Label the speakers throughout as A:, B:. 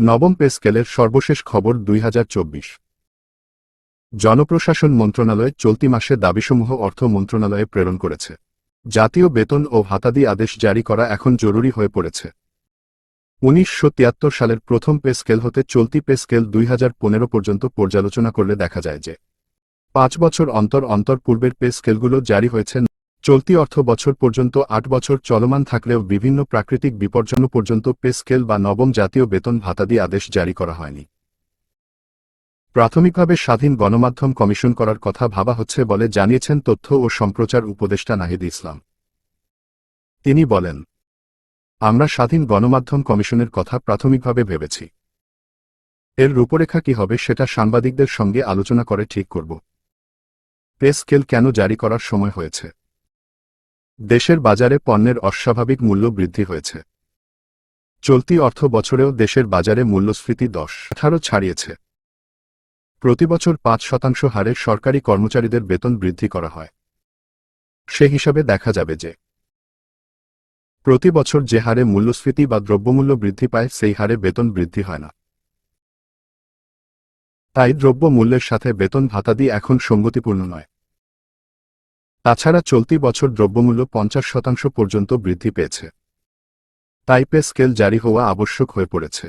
A: নবম পে স্কেলের সর্বশেষ খবর দুই হাজার চব্বিশ। জনপ্রশাসন মন্ত্রণালয় চলতি মাসে দাবিসমূহ অর্থ মন্ত্রণালয়ে প্রেরণ করেছে। জাতীয় বেতন ও ভাতাদি আদেশ জারি করা এখন জরুরি হয়ে পড়েছে। উনিশশো তিয়াত্তর সালের প্রথম পে স্কেল হতে চলতি পে স্কেল দুই হাজার পনেরো পর্যন্ত পর্যালোচনা করলে দেখা যায় যে, পাঁচ বছর অন্তর অন্তর পূর্বের পে স্কেলগুলো জারি হয়েছে চলতি অর্থ বছর পর্যন্ত আট বছর চলমান থাকলেও বিভিন্ন প্রাকৃতিক বিপর্যয় পর্যন্ত পে স্কেল বা নবম জাতীয় বেতন ভাতাদি আদেশ জারি করা হয়নি। প্রাথমিকভাবে স্বাধীন গণমাধ্যম কমিশন করার কথা ভাবা হচ্ছে বলে জানিয়েছেন তথ্য ও সম্প্রচার উপদেষ্টা নাহিদ ইসলাম। তিনি বলেন, আমরা স্বাধীন গণমাধ্যম কমিশনের কথা প্রাথমিকভাবে ভেবেছি। এর রূপরেখা কি হবে সেটা সাংবাদিকদের সঙ্গে আলোচনা করে ঠিক করব। পে স্কেল কেন জারি করার সময় হয়েছে? দেশের বাজারে পণ্যের অস্বাভাবিক মূল্য বৃদ্ধি হয়েছে। চলতি অর্থ বছরেও দেশের বাজারে মূল্যস্ফীতি দশ আঠারো ছাড়িয়েছে। প্রতিবছর পাঁচ শতাংশ হারে সরকারি কর্মচারীদের বেতন বৃদ্ধি করা হয়। সে হিসাবে দেখা যাবে যে প্রতি বছর যে হারে মূল্যস্ফীতি বা দ্রব্যমূল্য বৃদ্ধি পায়, সেই হারে বেতন বৃদ্ধি হয় না। তাই দ্রব্য মূল্যের সাথে বেতন ভাতাদি এখন সঙ্গতিপূর্ণ নয়। তাছাড়া চলতি বছর দ্রব্যমূল্য পঞ্চাশ শতাংশ পর্যন্ত বৃদ্ধি পেয়েছে। তাই পে স্কেল জারি হওয়া আবশ্যক হয়ে পড়েছে।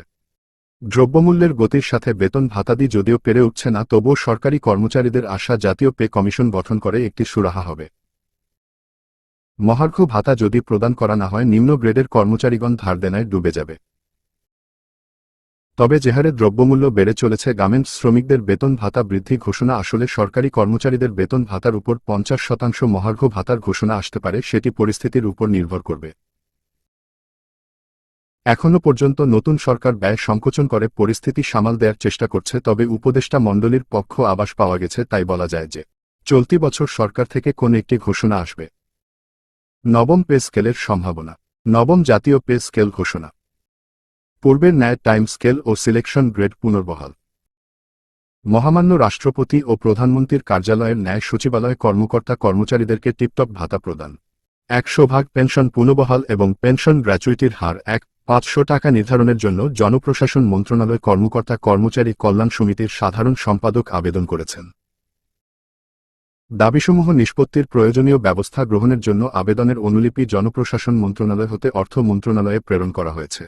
A: দ্রব্যমূল্যের গতির সাথে বেতন ভাতাদি যদিও পেরে উঠছে না, তবুও সরকারি কর্মচারীদের আশা জাতীয় পে কমিশন গঠন করে একটি সুরাহা হবে। মহার্ঘ ভাতা যদি প্রদান করা না হয়, নিম্ন গ্রেডের কর্মচারীগণ ধার দেনায় ডুবে যাবে। তবে যেহারে দ্রব্যমূল্য বেড়ে চলেছে গার্মেন্টস শ্রমিকদের বেতন ভাতা বৃদ্ধি ঘোষণা আসলে সরকারি কর্মচারীদের বেতন ভাতার উপর পঞ্চাশ শতাংশ মহার্ঘ ভাতার ঘোষণা আসতে পারে, সেটি পরিস্থিতির উপর নির্ভর করবে। এখনও পর্যন্ত নতুন সরকার ব্যয় সংকোচন করে, পরিস্থিতি সামাল দেওয়ার চেষ্টা করছে, তবে উপদেষ্টা মণ্ডলীর পক্ষ আবাস পাওয়া গেছে, তাই বলা যায় যে, চলতি বছর সরকার থেকে কোন একটি ঘোষণা আসবে। নবম পে স্কেলের সম্ভাবনা। নবম জাতীয় পে স্কেল ঘোষণা। পূর্বের ন্যায় টাইম স্কেল ও সিলেকশন গ্রেড পুনর্বহাল। মহামান্য রাষ্ট্রপতি ও প্রধানমন্ত্রীর কার্যালয়ের ন্যায় সচিবালয় কর্মকর্তা কর্মচারীদেরকে টিপটপ ভাতা প্রদান। একশো ভাগ পেনশন পুনর্বহাল এবং পেনশন গ্র্যাচুইটির হার এক, পাঁচশো টাকা নির্ধারণের জন্য জনপ্রশাসন মন্ত্রণালয় কর্মকর্তা কর্মচারী কল্যাণ সমিতির সাধারণ সম্পাদক আবেদন করেছেন। দাবিসমূহ নিষ্পত্তির প্রয়োজনীয় ব্যবস্থা গ্রহণের জন্য আবেদনের অনুলিপি জনপ্রশাসন মন্ত্রণালয় হতে অর্থ মন্ত্রণালয়ে প্রেরণ করা হয়েছে।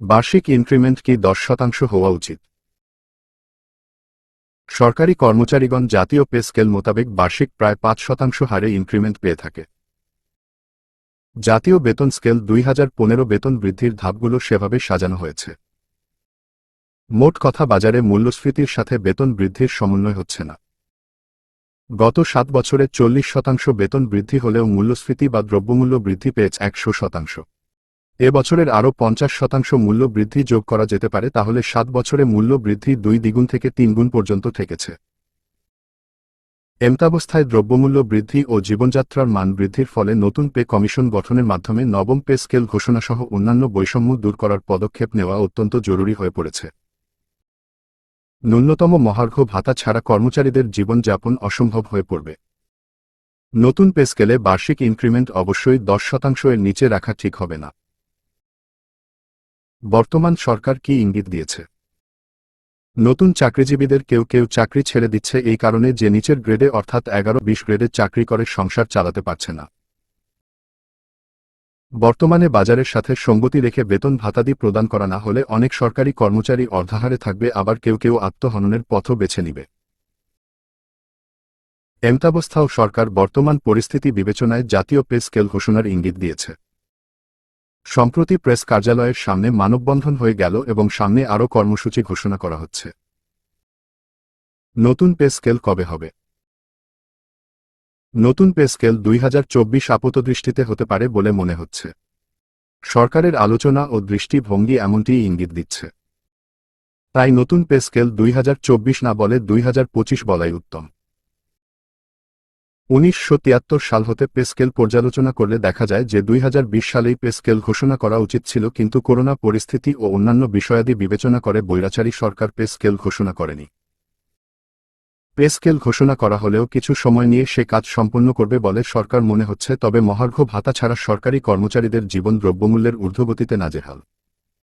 A: বার্ষিক ইনক্রিমেন্ট কি দশ শতাংশ হওয়া উচিত? সরকারি কর্মচারীগণ জাতীয় পে স্কেল মোতাবেক বার্ষিক প্রায় পাঁচ শতাংশ হারে ইনক্রিমেন্ট পেয়ে থাকে। জাতীয় বেতন স্কেল দুই হাজার পনেরো বেতন বৃদ্ধির ধাপগুলো সেভাবে সাজানো হয়েছে। মোট কথা বাজারে মূল্যস্ফীতির সাথে বেতন বৃদ্ধির সমন্বয় হচ্ছে না। গত সাত বছরে চল্লিশ শতাংশ বেতন বৃদ্ধি হলেও মূল্যস্ফীতি বা দ্রব্যমূল্য বৃদ্ধি পেয়েছে একশো শতাংশ। এ বছরের আরও পঞ্চাশ শতাংশ মূল্য বৃদ্ধি যোগ করা যেতে পারে, তাহলে সাত বছরে মূল্য বৃদ্ধি দুই দ্বিগুণ থেকে তিনগুণ পর্যন্ত থেকেছে। এমতাবস্থায় দ্রব্যমূল্য বৃদ্ধি ও জীবনযাত্রার মান বৃদ্ধির ফলে নতুন পে কমিশন গঠনের মাধ্যমে নবম পে স্কেল ঘোষণাসহ অন্যান্য বৈষম্য দূর করার পদক্ষেপ নেওয়া অত্যন্ত জরুরি হয়ে পড়েছে। ন্যূনতম মহার্ঘ ভাতা ছাড়া কর্মচারীদের জীবনযাপন অসম্ভব হয়ে পড়বে। নতুন পে স্কেলে বার্ষিক ইনক্রিমেন্ট অবশ্যই দশ শতাংশ এর নিচে রাখা ঠিক হবে না। বর্তমান সরকার কি ইঙ্গিত দিয়েছে? নতুন চাকরিজীবীদের কেউ কেউ চাকরি ছেড়ে দিচ্ছে এই কারণে যে নিচের গ্রেডে অর্থাৎ এগারো বিশ গ্রেডে চাকরি করে সংসার চালাতে পারছে না। বর্তমানে বাজারের সাথে সঙ্গতি রেখে বেতন ভাতাদি প্রদান করা না হলে অনেক সরকারি কর্মচারী অর্ধাহারে থাকবে, আবার কেউ কেউ আত্মহননের পথও বেছে নিবে। এমতাবস্থাও সরকার বর্তমান পরিস্থিতি বিবেচনায় জাতীয় পে স্কেল ঘোষণার ইঙ্গিত দিয়েছে। সম্প্রতি প্রেস কার্যালয়ের সামনে মানববন্ধন হয়ে গেল এবং সামনে আরও কর্মসূচি ঘোষণা করা হচ্ছে। নতুন পে স্কেল কবে হবে? নতুন পে স্কেল দুই হাজার চব্বিশ আপাতদৃষ্টিতে হতে পারে বলে মনে হচ্ছে। সরকারের আলোচনা ও দৃষ্টিভঙ্গি এমনটিই ইঙ্গিত দিচ্ছে। তাই নতুন পে স্কেল দুই হাজার চব্বিশ না বলে দুই বলাই উত্তম। উনিশশো তিয়াত্তর সাল হতে পেস্কেল পর্যালোচনা করলে দেখা যায় যে দুই হাজার বিশ সালেই পে স্কেল ঘোষণা করা উচিত ছিল, কিন্তু করোনা পরিস্থিতি ও অন্যান্য বিষয়াদি বিবেচনা করে বৈরাচারী সরকার পে স্কেল ঘোষণা করেনি। পে স্কেল ঘোষণা করা হলেও কিছু সময় নিয়ে সে কাজ সম্পন্ন করবে বলে সরকার মনে হচ্ছে, তবে মহার্ঘ ভাতা ছাড়া সরকারি কর্মচারীদের জীবন দ্রব্যমূল্যের ঊর্ধ্বগতিতে নাজেহাল।